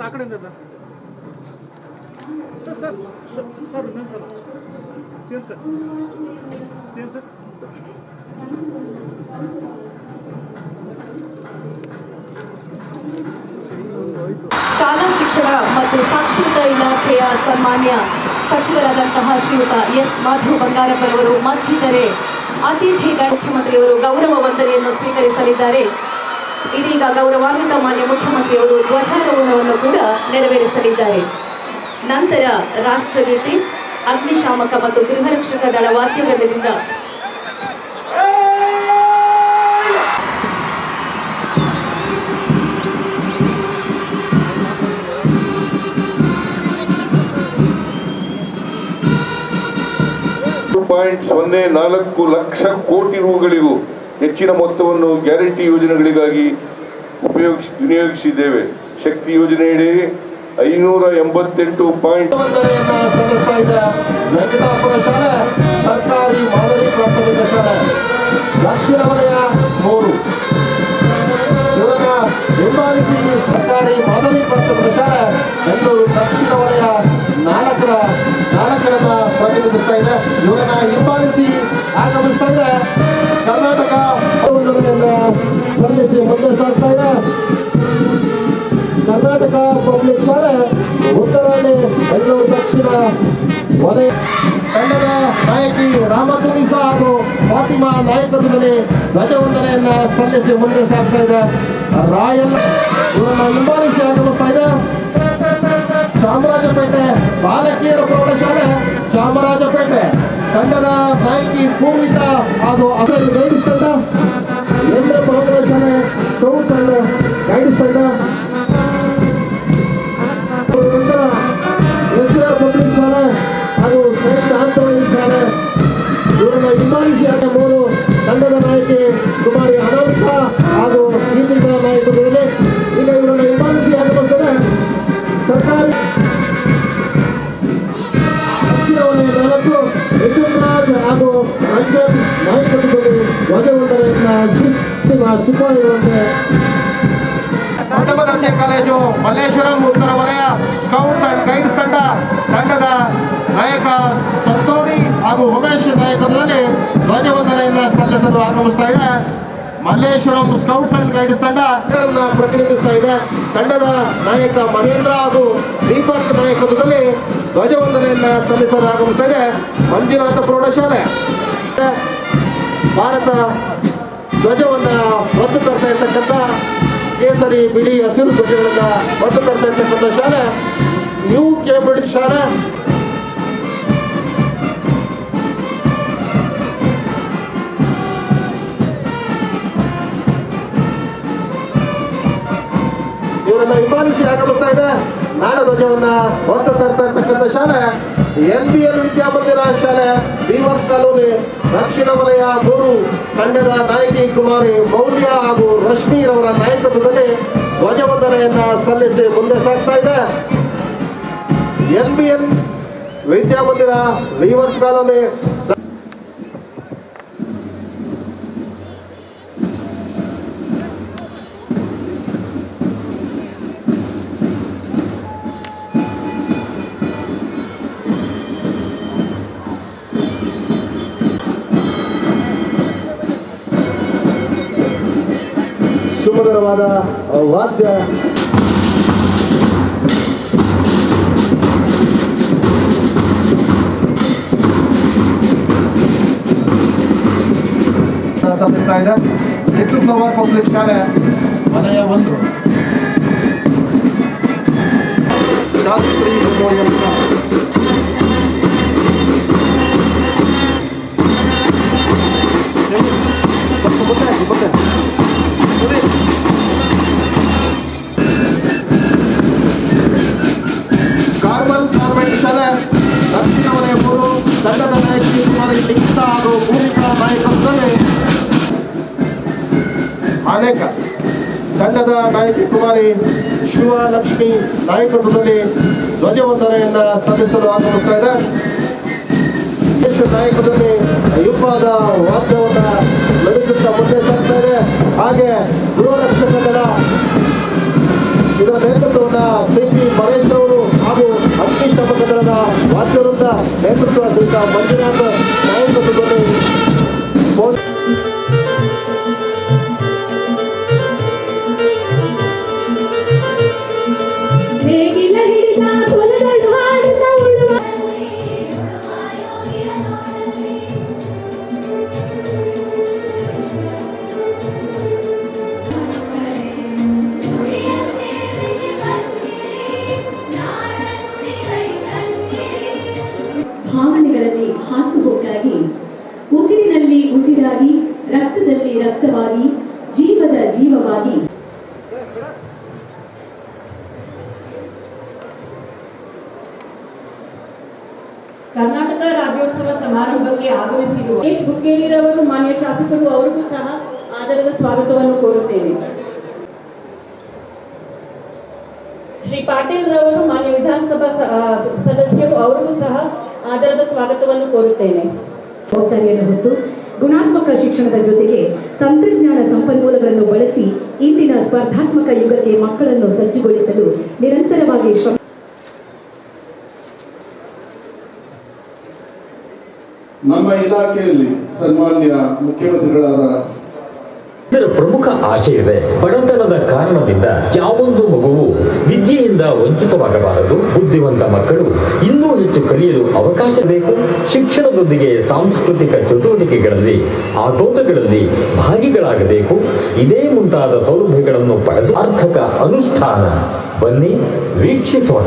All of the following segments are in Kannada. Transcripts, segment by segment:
ಸರ್, ಆ ಕಡೆಯಿಂದ sir. Sir sir sir sir same sir. Same sir. ಶಾಲಾ ಶಿಕ್ಷಣ ಮತ್ತು ಸಾಕ್ಷರತಾ ಇಲಾಖೆಯ ಸನ್ಮಾನ್ಯ ಸಚಿವರಾದಂತಹ ಶ್ರೀಯುತ ಎಸ್. ಮಾಧು ಬಂಗಾರಪ್ಪರವರು ಮತ್ತಿತರೆ ಅತಿಥಿಗಳ ಮುಖ್ಯಮಂತ್ರಿಯವರು ಗೌರವ ವಂದನೆಯನ್ನು ಸ್ವೀಕರಿಸಲಿದ್ದಾರೆ. ಇದೀಗ ಗೌರವಾನ್ವಿತ ಮಾನ್ಯ ಮುಖ್ಯಮಂತ್ರಿಯವರು ಧ್ವಜಾರೋಹಣವನ್ನು ಕೂಡ ನೆರವೇರಿಸಲಿದ್ದಾರೆ. ನಂತರ ರಾಷ್ಟ್ರಗೀತೆ ಅಗ್ನಿಶಾಮಕ ಮತ್ತು ಗೃಹರಕ್ಷಕ ದಳ ವಾದ್ಯವೃಂದದಿಂದ ಪಾಯಿಂಟ್ ಸೊನ್ನೆ ನಾಲ್ಕು ಲಕ್ಷ ಕೋಟಿ ರೂಗಳಿಗೂ ಹೆಚ್ಚಿನ ಮೊತ್ತವನ್ನು ಗ್ಯಾರಂಟಿ ಯೋಜನೆಗಳಿಗಾಗಿ ಉಪಯೋಗಿಸ್, ವಿನಿಯೋಗಿಸಿದ್ದೇವೆ. ಶಕ್ತಿ ಯೋಜನೆಯಡಿ ಐನೂರ ಎಂಬತ್ತೆಂಟು ಪಾಯಿಂಟ್ ಸಲ್ಲಿಸ್ತಾ ಇದೆ ವೆಂಕಟಾಪುರ ಶಾಲೆ ಸರ್ಕಾರಿ ಮಾದರಿ ಪ್ರಾಥಮಿಕ ಶಾಲೆ. ದಕ್ಷಿಣ ವಲಯ ಮೂರು ಇವರನ್ನ ಸರ್ಕಾರಿ ಮಾದರಿ ಪ್ರಾಥಮಿಕ ಶಾಲೆ ಬೆಂಗಳೂರು ದಕ್ಷಿಣ ವಲಯ ನಾಲ್ಕರ ನಾಲ್ಕರನ್ನ ಪ್ರತಿನಿಧಿಸ್ತಾ ಇದೆ. ಇವರನ್ನ ಹಿಂಬಾಲಿಸಿ ಆಗಮಿಸ್ತಾ ಇದೆ ಕರ್ನಾಟಕ ಸಲ್ಲಿಸಿ ಮುಂದೆ ಸಾಗ್ತಾ ಇದೆ. ಕರ್ನಾಟಕ ಪಬ್ಲಿಕ್ ಶಾಲೆ ಉತ್ತರಾಣಿ ಬೆಂಗಳೂರು ದಕ್ಷಿಣ ವಲಯ ತಂಡದ ನಾಯಕಿ ರಾಮತುನಿಸಾ ಹಾಗೂ ಫಾತಿಮಾ ನಾಯಕತ್ವದಲ್ಲಿ ಧ್ವಜವಂದನೆಯನ್ನ ಸಲ್ಲಿಸಿ ಮುಂದೆ ಸಾಗ್ತಾ ಇದೆ. ರಾಯಲ್ ಇವರನ್ನ ಹಿಂಬಾಲಿಸಿ ಆಗಮಿಸ್ತಾ ಇದೆ. ಚಾಮರಾಜಪೇಟೆ, ಬಾಲಕಿಯರ ಪ್ರೌಢಶಾಲೆ, ಚಾಮರಾಜಪೇಟೆ ತಂಡದ ನಾಯಕಿ ಪೂರ್ವಿತಾ ಹಾಗೂ ಅಸಲ್ ಗೈಡ್ಸ್ ತಂಡ ಕೇಂದ್ರ ಪ್ರೌಢಶಾಲೆ ಸ್ಕೌಟ್ಸ್ ಅಂಡ್ ಗೈಡ್ಸ್ ತಂಡ ನಂತರ ಪಬ್ಲಿಕ್ ಹಾಗೂ ಸೈಂಟ್ ಆಂಥೋನಿ ಶಾಲೆ. ಇವರನ್ನ ಮೂರು ತಂಡದ ನಾಯಕಿ ಕುಮಾರಿ ಅನಾಮಿಕಾ ಹಾಗೂ ಗೀತಿಕಾ ನಾಯಕರು ಈಗ ಇವರನ್ನ ಹಿಂಬಾಲಿಸಿ ಆಗಮಿಸ್ತದೆ ಸರ್ಕಾರಿ ದಕ್ಷಿಣ ವಲಯ ನಾಲ್ಕು ಹಾಗೂ ರಂಜನ್ ಪ್ರಥಮ ದರ್ಜೆ ಕಾಲೇಜು ಮಲ್ಲೇಶ್ವರಂ ಉತ್ತರ ವಲಯ ಸ್ಕೌಟ್ಸ್ ಅಂಡ್ ಗೈಡ್ಸ್ ತಂಡ, ತಂಡದ ನಾಯಕ ಸಂತೋಣಿ ಹಾಗೂ ಉಮೇಶ್ ನಾಯಕತ್ವದಲ್ಲಿ ಧ್ವಜವಂದನೆಯನ್ನು ಸಲ್ಲಿಸಲು ಆಗಮಿಸ್ತಾ ಇದೆ. ಮಲ್ಲೇಶ್ವರಂ ಸ್ಕೌಟ್ಸ್ ಅಂಡ್ ಗೈಡ್ಸ್ ತಂಡ ಪ್ರತಿನಿಧಿಸ್ತಾ ಇದೆ. ತಂಡದ ನಾಯಕ ಮಹೇಂದ್ರ ಹಾಗೂ ದೀಪಕ್ ನಾಯಕತ್ವದಲ್ಲಿ ಧ್ವಜವಂದನೆಯನ್ನ ಸಲ್ಲಿಸಲು ಆಗಮಿಸ್ತಾ ಇದೆ. ಮಂಜುನಾಥ ಪ್ರೌಢಶಾಲೆ. ಭಾರತ ಧ್ವಜವನ್ನ ಹೊತ್ತು ತರ್ತಾ ಇರ್ತಕ್ಕಂಥ ಕೇಸರಿ, ಬಿಳಿ, ಹಸಿರು ಧ್ವಜಗಳನ್ನು ಹೊತ್ತು ತರ್ತಾ ಇರ್ತಕ್ಕಂಥ ಶಾಲೆ. ನ್ಯೂ ಬಿಡಿ ಶಾಲೆ. ಇವರನ್ನ ಹಿಂಬಾಲಿಸಿ ಆಗಮಿಸ್ತಾ ಇದೆ. ನಾಡ ಧ್ವಜವನ್ನ ಹೊತ್ತು ತರ್ತಾ ಇರ್ತಕ್ಕಂಥ ಶಾಲೆ. ಎನ್ ಪಿ ಎಲ್ ವಿದ್ಯಾಮಂದಿರ ಶಾಲೆ. ಬೀವರ್ಸ್ ಕಾಲೋನಿ ದಕ್ಷಿಣ ವಲಯ ಮೂರು ತಂಡದ ನಾಯಕಿ ಕುಮಾರಿ ಮೌಲ್ಯ ಹಾಗೂ ರಶ್ಮಿ ರಶ್ಮಿರವರ ನಾಯಕತ್ವದಲ್ಲಿ ಧ್ವಜವಂದನೆಯನ್ನ ಸಲ್ಲಿಸಿ ಮುಂದೆ ಸಾಗ್ತಾ ಇದೆ. N B N Vidyamandira Beavers colony ಸುಮಧುರವಾದ ವಾದ್ಯ ಸಲ್ಲಿಸ್ತಾ ಇದೆ ಲಿಟಲ್ ಫ್ಲವರ್ ಪಬ್ಲಿಕ್ ಶಾಲೆ ವಲಯ ಒಂದು ಶಾಸ್ತ್ರಿ ಮೆಮೋರಿಯಲ್ ಶಾಲೆ ಕುಮಾರಿ ಶಿವಲಕ್ಷ್ಮಿ ನಾಯಕತ್ವದಲ್ಲಿ ಧ್ವಜವಂದನೆಯನ್ನ ಸಲ್ಲಿಸಲು ಆಗಮಿಸ್ತಾ ಇದೆ. ದೇಶ ನಾಯಕದಲ್ಲಿ ಯುದ್ಧದ ವಾದ್ಯವನ್ನ ನಡೆಸುತ್ತಾ ಮುಂದೆ ಸಾಗ್ತಾ ಇದೆ. ಹಾಗೆ ಗೃಹರಕ್ಷಕ ದಳ ಇದರ ನೇತೃತ್ವವನ್ನ ಸಿ ಪಿ ಪರೇಶ್ ಅವರು ಹಾಗೂ ಅಗ್ನಿಶಾಮಕ ದಳದ ವಾದ್ಯವೃಂದ ನೇತೃತ್ವ ಸಹಿತ ಮಂಜುನಾಥ್ ನಾಯಕತ್ವದಲ್ಲಿ ಕರ್ನಾಟಕ ರಾಜ್ಯೋತ್ಸವ ಸಮಾರಂಭಕ್ಕೆ ಆಗಮಿಸಿರುವ ಯಶ್ ಬುಕ್ಕೇರಿರವರು, ಮಾನ್ಯ ಶಾಸಕರು, ಅವರಿಗೂ ಸಹ ಆದರದ ಸ್ವಾಗತವನ್ನು ಕೋರುತ್ತೇನೆ. ಶ್ರೀ ಪಾಟೀಲ್ ರವರು ಮಾನ್ಯ ವಿಧಾನಸಭಾ ಸದಸ್ಯರು, ಅವರಿಗೂ ಸಹ ಆದರದ ಸ್ವಾಗತವನ್ನು ಕೋರುತ್ತೇನೆ. ಹೊತ್ತು ಗುಣಾತ್ಮಕ ಶಿಕ್ಷಣದ ಜೊತೆಗೆ ತಂತ್ರಜ್ಞಾನ ಸಂಪನ್ಮೂಲಗಳನ್ನು ಬಳಸಿ ಇಂದಿನ ಸ್ಪರ್ಧಾತ್ಮಕ ಯುಗಕ್ಕೆ ಮಕ್ಕಳನ್ನು ಸಜ್ಜುಗೊಳಿಸಲು ನಿರಂತರವಾಗಿ ಶ್ರಮ ನಮ್ಮ ಇಲಾಖೆಯಲ್ಲಿ ಸನ್ಮಾನ್ಯ ಮುಖ್ಯಮಂತ್ರಿಗಳಾದ ಇದರ ಪ್ರಮುಖ ಆಶಯವೇ ಬಡತನದ ಕಾರಣದಿಂದ ಯಾವೊಂದು ಮಗುವು ವಿದ್ಯೆಯಿಂದ ವಂಚಿತವಾಗಬಾರದು. ಬುದ್ಧಿವಂತ ಮಕ್ಕಳು ಇನ್ನೂ ಹೆಚ್ಚು ಕಲಿಯಲು ಅವಕಾಶ ಬೇಕು. ಶಿಕ್ಷಣದೊಂದಿಗೆ ಸಾಂಸ್ಕೃತಿಕ ಚಟುವಟಿಕೆಗಳಲ್ಲಿ ಆಟೋಟಗಳಲ್ಲಿ ಭಾಗಿಗಳಾಗಬೇಕು. ಇದೇ ಮುಂತಾದ ಸೌಲಭ್ಯಗಳನ್ನು ಪಡೆದು ಅರ್ಥಕ ಅನುಷ್ಠಾನ. ಬನ್ನಿ ವೀಕ್ಷಿಸೋಣ.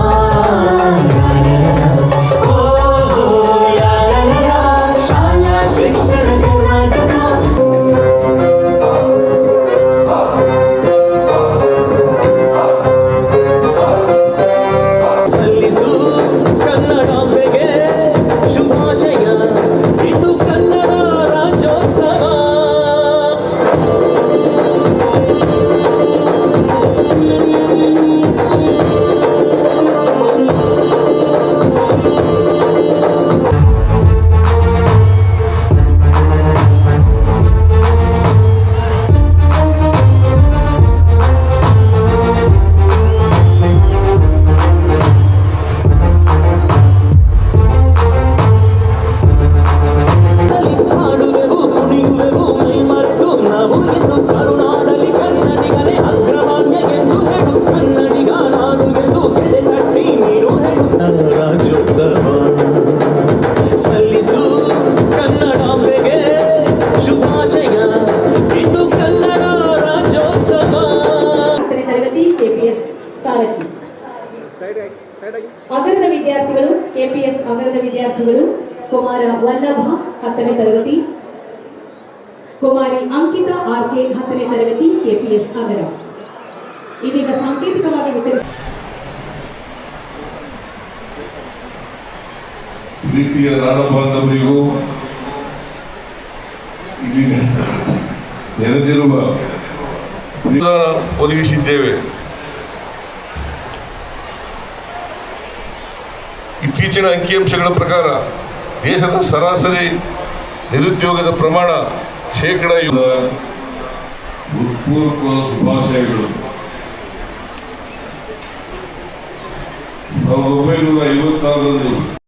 ಅಗರದ ವಿದ್ಯಾರ್ಥಿಗಳು, ಕೆಪಿಎಸ್ ಅಗರದ ವಿದ್ಯಾರ್ಥಿಗಳು, ಕುಮಾರ ವಲ್ಲಭ ಹತ್ತನೇ ತರಗತಿ, ಕುಮಾರಿ ಅಂಕಿತಾ ಆರ್ ಕೆ ಹತ್ತನೇ ತರಗತಿ, ಕೆಪಿಎಸ್ ಅಗರ. ಇದೀಗ ಸಾಂಕೇತಿಕವಾಗಿ ವಿತರಿಸ ಪ್ರೀತಿಯ ನಾಡ ಬಾಂಧವರಿಗೂ ಇಲ್ಲಿ ನೆರೆದಿರುವ ಒದಗಿಸಿದ್ದೇವೆ. ಇತ್ತೀಚಿನ ಅಂಕಿಅಂಶಗಳ ಪ್ರಕಾರ ದೇಶದ ಸರಾಸರಿ ನಿರುದ್ಯೋಗದ ಪ್ರಮಾಣ ಶೇಕಡ ಹೃತ್ಪೂರ್ವಕ ಶುಭಾಶಯಗಳು. ಸಾವಿರದ ಒಂಬೈನೂರ ಐವತ್ತಾರರಲ್ಲಿ